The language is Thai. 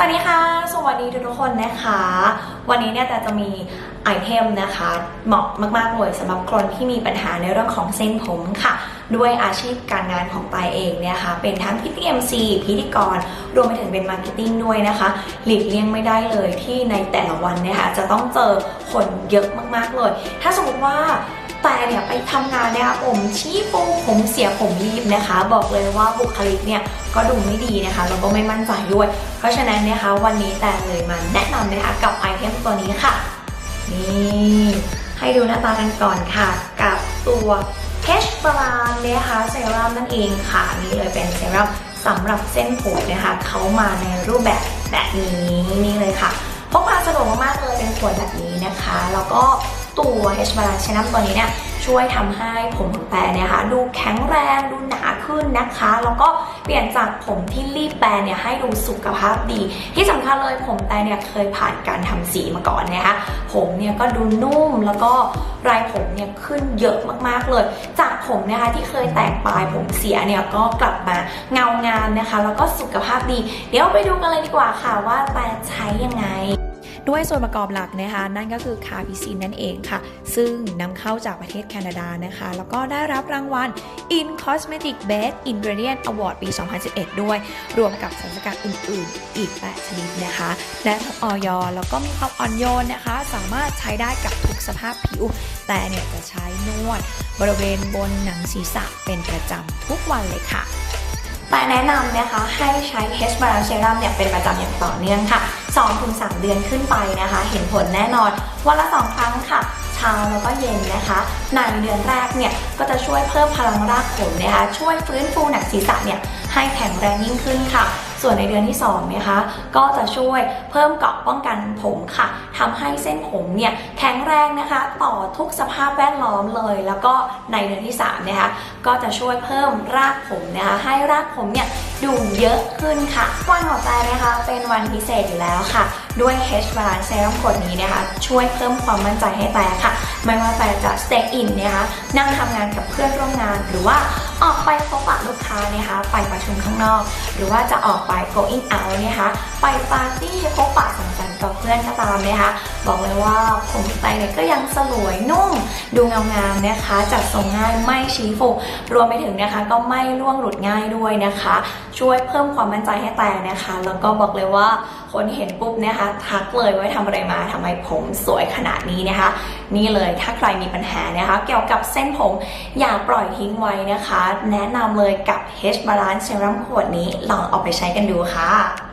สวัสดีค่ะ สวัสดีทุกคนนะคะ วันนี้เนี่ยแต่จะมีไอเทมนะคะ เหมาะมากๆเลยสำหรับคนที่มีปัญหาในเรื่องของเส้นผมค่ะ ด้วยอาชีพการงานของปายเองเนี่ยค่ะ เป็นทั้งพิธี MC พิธีกร รวมไปถึงเป็นมาร์เก็ตติ้งด้วยนะคะ หลีกเลี่ยงไม่ได้เลยที่ในแต่ละวันเนี่ยค่ะจะต้องเจอคนเยอะมากๆเลย ถ้าสมมติว่า แต่เนี่ยไปทำงานนี่ยผมชี้ฟูผมเสียผมรีบนะคะ บอกเลยว่าบุคลิกเนี่ยก็ดูไม่ดีนะคะแล้วก็ไม่มั่นใจด้วย เพราะฉะนั้นนะคะวันนี้แต่เลยมาแนะนำนะคะกับไอเทมตัวนี้ค่ะ นี่ให้ดูหน้าตากันก่อนค่ะ กับตัว H บรานนะคะเซรั่มนั่นเองค่ะ นี่เลยเป็นเซรั่มสำหรับเส้นผมนะคะเขามาในรูปแบบแบบนี้นี่เลยค่ะพกพาสะดวกมากๆเลยเป็นขวดแบบนี้นะคะ แล้วก็ ตัว H บรานเซรั่มตัวนี้เนี่ยช่วยทำให้ผมของแต่เนี่ยค่ะดูแข็งแรงดูหนาขึ้นนะคะ แล้วก็เปลี่ยนจากผมที่รีบแปรเนี่ยให้ดูสุขภาพดี ที่สำคัญเลยผมแต่เนี่ยเคยผ่านการทำสีมาก่อนนะคะผมเนี่ยก็ดูนุ่มแล้วก็รายผมเนี่ยขึ้นเยอะมากๆเลย จากผมนะคะที่เคยแตกปลายผมเสียเนี่ยก็กลับมาเงางามนะคะ แล้วก็สุขภาพดี เดี๋ยวไปดูกันเลยดีกว่าค่ะว่าแต่ใช้ยังไง ด้วยส่วนประกอบหลักนะคะ นั่นก็คือคาพิซินนั่นเองค่ะ ซึ่งนำเข้าจากประเทศแคนาดานะคะ แล้วก็ได้รับรางวัล In Cosmetic Best Ingredient Award ปี 2011 ด้วย รวมกับสารสกัดอื่น ๆ อีก 8 ชนิดนะคะ และทั้งออยแล้วก็มีความอ่อนโยนนะคะ สามารถใช้ได้กับทุกสภาพผิว แต่เนี่ยจะใช้นวด บริเวณบนหนังศีรษะเป็นประจำทุกวันเลยค่ะ แต่แนะนำนะคะให้ใช้ H b a l a n c e Serum เนี่ยเป็นประจำอย่างต่อเนื่องค่ะ 2-3 เดือนขึ้นไปนะคะ เห็นผลแน่นอน วันละ 2 ครั้งค่ะเช้าแล้วก็เย็นนะคะ ในเดือนแรกเนี่ยก็จะช่วยเพิ่มพลังรากผมนะคะ ช่วยฟื้นฟูหนังศีรษะเนี่ยให้แข็งแรงยิ่งขึ้นค่ะ ส่วนในเดือนที่2นะคะก็จะช่วยเพิ่มเกราะป้องกันผมค่ะทำให้เส้นผมเนี่ยแข็งแรงนะคะ ต่อทุกสภาพแวดล้อมเลย แล้วก็ในเดือนที่3นะคะก็จะช่วยเพิ่มรากผมนะคะ ให้รากผมเนี่ยดูเยอะขึ้นค่ะ วันหัวใจนะคะเป็นวันพิเศษอยู่แล้วค่ะ ด้วย H Balance Serum ขวดนี้นะคะ ช่วยเพิ่มความมั่นใจให้แต่ค่ะ ไม่ว่าแต่จะ stay in นะคะ นั่งทำงานกับเพื่อนร่วมงานหรือว่า ออกไปพบปะลูกค้านะคะ ไปประชุมข้างนอก หรือว่าจะออกไป going out นะคะ ไปปาร์ตี้พบปะสังสรรค์กับเพื่อนก็ตามนะคะบอกเลยว่าผมไตเนี่ยก็ยังสลวยนุ่ม ดูเงางามนะคะ จัดทรงง่ายไม่ชี้ฟูรวมไปถึงนะคะก็ไม่ร่วงหลุดง่ายด้วยนะคะ ช่วยเพิ่มความมั่นใจให้แต่นะคะ แล้วก็บอกเลยว่าคนเห็นปุ๊บนะคะทักเลยว่าทำอะไรมาทำไมผมสวยขนาดนี้นะคะ นี่เลยถ้าใครมีปัญหานะคะ เกี่ยวกับเส้นผมอย่าปล่อยทิ้งไว้นะคะแนะนำเลยกับ H Balance Serum ขวดนี้ลองเอาไปใช้กันดูค่ะ